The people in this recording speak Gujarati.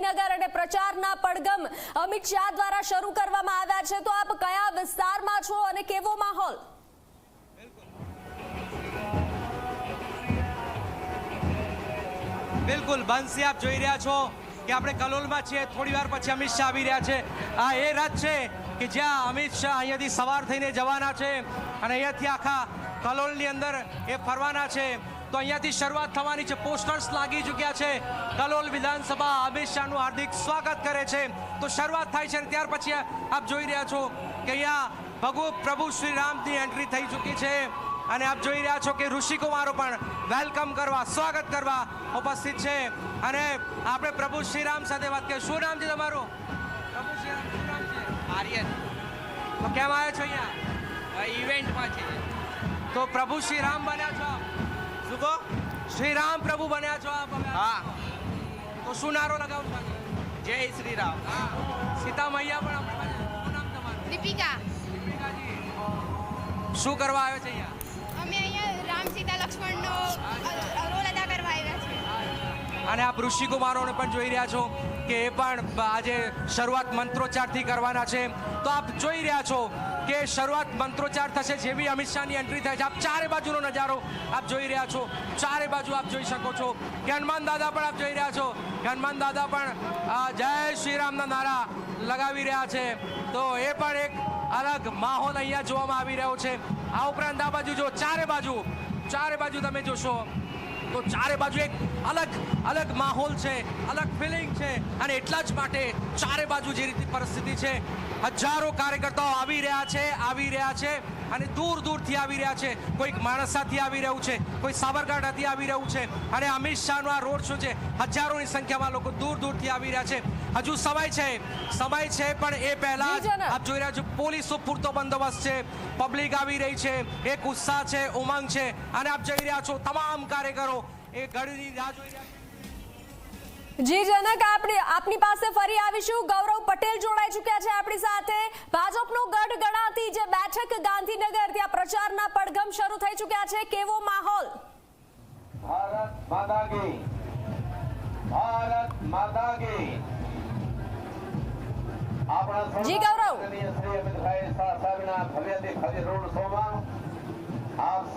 ગાંધીનગર અને પ્રચારના પડગમ અમિત શાહ દ્વારા શરૂ કરવામાં આવ્યા છે. તો આપ કયા વિસ્તારમાં છો અને કેવો માહોલ? બિલકુલ, બંસી આપ જોઈ રહ્યા છો કે આપણે કલોલમાં છીએ. થોડી વાર પછી અમિત શાહ આવી રહ્યા છે. આ એ રથ છે કે જ્યાં અમિત શાહ અહીંયાથી સવાર થઈને જવાના છે અને અહીંયાથી આખા કલોલની અંદર એ ફરવાના છે. તો અહીંયાથી શરૂઆત થવાની છે. પોસ્ટર્સ લાગી ચૂક્યા છે. કલોલ વિધાનસભા અમિત શાહનું હાર્દિક સ્વાગત કરે છે. તો શરૂઆત થાય છે ત્યાર પછી આપ જોઈ રહ્યા છો કે અહીંયા ભગુ પ્રભુ શ્રીરામની એન્ટ્રી થઈ ચૂકી છે. અને આપ જોઈ રહ્યા છો કે ઋષિકુમારો પણ વેલકમ કરવા સ્વાગત કરવા ઉપસ્થિત છે. અને આપણે પ્રભુ શ્રીરામ સાથે વાત કરીએ. શું નામ છે તમારું? પ્રભુ શ્રીરામ શું નામ છે? આર્યન. તો કેમ આવ્યો છો અહીંયા? ઇવેન્ટમાં છે. તો પ્રભુ શ્રીરામ બન્યા છો? શું કહો શ્રીરામ પ્રભુ બન્યા છો આપ હવે? હા તો શું નારો લગાવું? જય શ્રી રામ હા સીતા મૈયા પણ આપણે બન્યા. શું નામ તમારું દીપિકા દીપિકાજી. શું કરવા આવ્યો છે અહીંયા અને આપ ઋષિકુમારોને પણ જોઈ રહ્યા છો કે એ પણ આજે શરૂઆત મંત્રોચ્ચારથી કરવાના છે. તો આપ જોઈ રહ્યા છો કે શરૂઆત મંત્રોચ્ચાર થશે જેવી અમિત શાહની એન્ટ્રી થાય છે. આપ ચારે બાજુનો નજારો આપ જોઈ રહ્યા છો. ચારે બાજુ આપ જોઈ શકો છો. કે હનુમાન દાદા પણ આપ જોઈ રહ્યા છો. કે હનુમાન દાદા પણ જય શ્રીરામના નારા લગાવી રહ્યા છે. તો એ પણ એક અલગ માહોલ અહીંયા જોવામાં આવી રહ્યો છે. આ ઉપરાંત આ બાજુ જો ચારે બાજુ ચારે બાજુ તમે જોશો તો ચારે બાજુ એક અલગ અલગ માહોલ છે અલગ ફિલિંગ છે અને એટલા જ માટે ચારે બાજુ જે રીતની પરિસ્થિતિ છે હજારો કાર્યકર્તાઓ આવી રહ્યા છે આવી રહ્યા છે અને દૂર દૂરથી આવી રહ્યા છે. કોઈક માણસાથી આવી રહ્યું છે કોઈ સાબરકાંઠાથી આવી રહ્યું છે અને અમિત શાહનો આ રોડ શો છે હજારોની સંખ્યામાં લોકો દૂર દૂરથી આવી રહ્યા છે. હજુ સમય છે સમય છે પણ એ પહેલા આપ જોઈ રહ્યા છો પોલીસો પૂરતો બંદોબસ્ત છે પબ્લિક આવી રહી છે એક ઉત્સાહ છે ઉમંગ છે અને આપ જોઈ રહ્યા છો તમામ કાર્યકરો એ ઘડીની રાહ જોઈ રહ્યા જી જનક આપણી આપની પાસે ફરી આવીશું. ગૌરવ પટેલ જોડાઈ ચૂક્યા છે આપણી સાથે. ભાજપનો ગઢ ગણાતી જે બેઠક ગાંધીનગર ત્યાં પ્રચારના પડઘમ શરૂ થઈ ચૂક્યા છે. કેવો માહોલ? ભારત માતા કી. ભારત માતા કી. આપણા જી, ગૌરવ. શ્રી અમિતભાઈ સાહેબના ભવ્યથી ભવ્ય રોડ શોમાં આપ